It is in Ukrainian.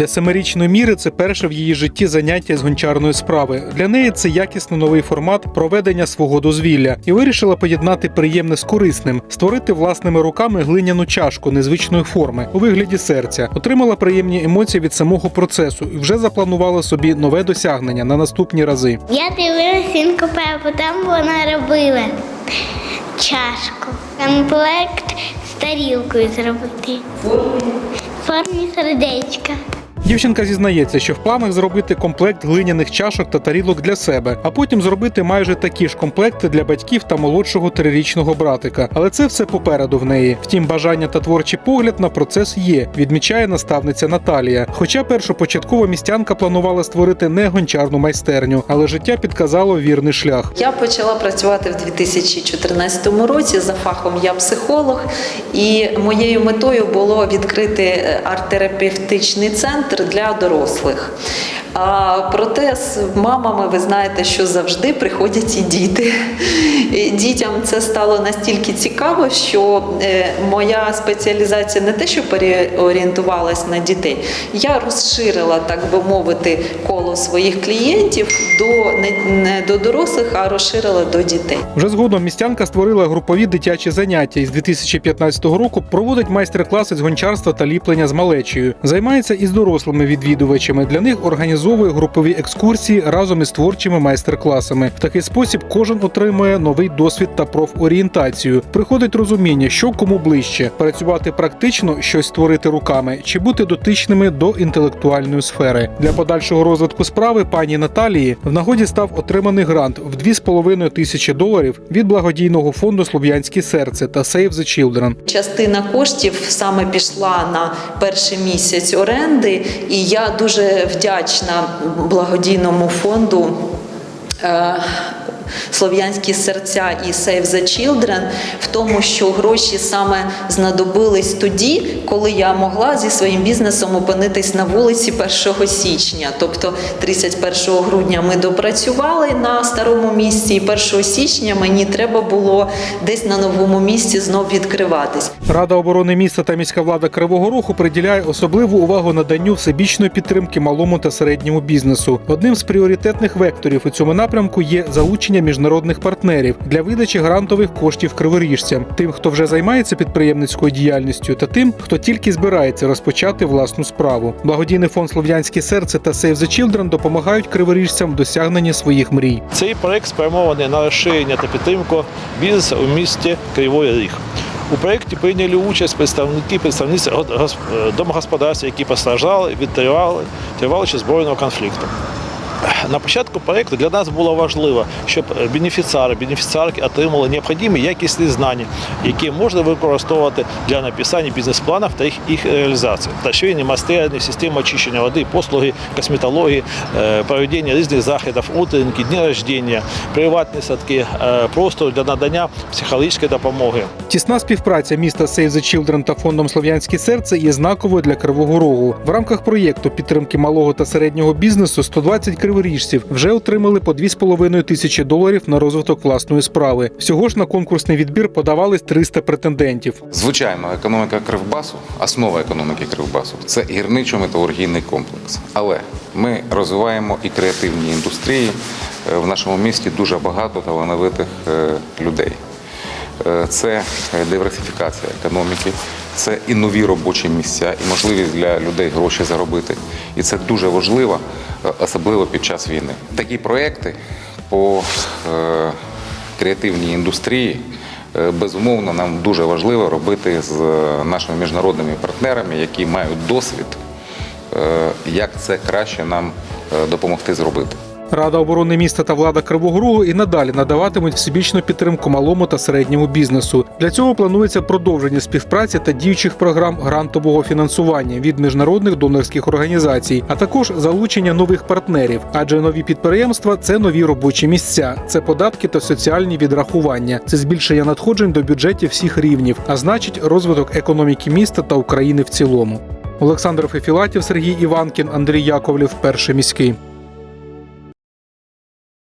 Для семирічної міри це перше в її житті заняття з гончарної справи. Для неї це якісно новий формат проведення свого дозвілля і вирішила поєднати приємне з корисним, створити власними руками глиняну чашку незвичної форми у вигляді серця. Отримала приємні емоції від самого процесу і вже запланувала собі нове досягнення на наступні рази. Я дивилася Інку Пепу, там вона робила чашку. Комплект з тарілкою зробити. Формі сердечка. Дівчинка зізнається, що в планах зробити комплект глиняних чашок та тарілок для себе, а потім зробити майже такі ж комплекти для батьків та молодшого трирічного братика. Але це все попереду в неї. Втім, бажання та творчий погляд на процес є, відмічає наставниця Наталія. Хоча першопочатково містянка планувала створити не гончарну майстерню, але життя підказало вірний шлях. Я почала працювати в 2014 році. За фахом я психолог, і моєю метою було відкрити е, арт-терапевтичний центр для дорослих. А проте з мамами ви знаєте, що завжди приходять і діти. Дітям це стало настільки цікаво, що е, моя спеціалізація не те, що переорієнтувалась на дітей, я розширила, так би мовити, коло своїх клієнтів до не, до дорослих, а розширила до дітей. Вже згодом містянка створила групові дитячі заняття і з 2015 року проводить майстер-класи з гончарства та ліплення з малечею. Займається і з дорослими відвідувачами. Для них організовує групові екскурсії разом із творчими майстер-класами. В такий спосіб кожен отримує новий досвід та профорієнтацію. Приходить розуміння, що кому ближче працювати практично, щось створити руками, чи бути дотичними до інтелектуальної сфери. Для подальшого розвитку справи пані Наталії в нагоді став отриманий грант в 2,5 тисячі доларів від благодійного фонду Слов'янське серце та Save the Children. Частина коштів саме пішла на перший місяць оренди, і я дуже вдячна благодійному фонду. Слов'янські серця і Save the Children в тому, що гроші саме знадобились тоді, коли я могла зі своїм бізнесом опинитись на вулиці 1 січня. Тобто 31 грудня ми допрацювали на старому місці, і 1 січня мені треба було десь на новому місці знов відкриватись. Рада оборони міста та міська влада Кривого Рогу приділяє особливу увагу наданню всебічної підтримки малому та середньому бізнесу. Одним з пріоритетних векторів у цьому напрямку є залучення міжнародних партнерів для видачі грантових коштів криворіжцям, тим, хто вже займається підприємницькою діяльністю, та тим, хто тільки збирається розпочати власну справу. Благодійний фонд Слов'янське серце та Save the Children допомагають криворіжцям в досягненні своїх мрій. Цей проект спрямований на розширення та підтримку бізнесу у місті Кривий Ріг. У проєкті прийняли участь представники е, домогосподарств, які постраждали від тривали, тривалого збройного конфлікту. На початку проєкту для нас було важливо, щоб бенефіціари, бенефіціарки отримали необхідні якісні знання, які можна використовувати для написання бізнес-планів та їх, їх реалізації. Та майстерні, системи очищення води, послуги, косметології, е, проведення різних заходів, утренники, дні рождення, приватні садки, е, простор для надання психологічної допомоги. Тісна співпраця міста Save the Children та фондом Слов'янське серце є знаковою для Кривого Рогу. В рамках проєкту підтримки малого та середнього бізнесу 120 криворіжців вже отримали по 2,5 тисячі доларів на розвиток власної справи. Всього ж на конкурсний відбір подавались 300 претендентів. Звичайно, економіка Кривбасу, основа економіки Кривбасу це гірничо-металургійний комплекс. Але ми розвиваємо і креативні індустрії. Е, В нашому місті дуже багато талановитих е, людей. Е, Це диверсифікація економіки, це і нові робочі місця, і можливість для людей гроші заробити. І це дуже важливо, е, особливо під час війни. Такі проекти по е, креативній індустрії. Е, Безумовно, нам дуже важливо робити з нашими міжнародними партнерами, які мають досвід, як це краще нам допомогти зробити. Рада оборони міста та влада Кривого Рогу і надалі надаватимуть всебічну підтримку малому та середньому бізнесу. Для цього планується продовження співпраці та діючих програм грантового фінансування від міжнародних донорських організацій, а також залучення нових партнерів. Адже нові підприємства це нові робочі місця, це податки та соціальні відрахування, це збільшення надходжень до бюджетів всіх рівнів, а значить, розвиток економіки міста та України в цілому. Олександр Фефілатів, Сергій Іванкін, Андрій Яковлів, перший міський.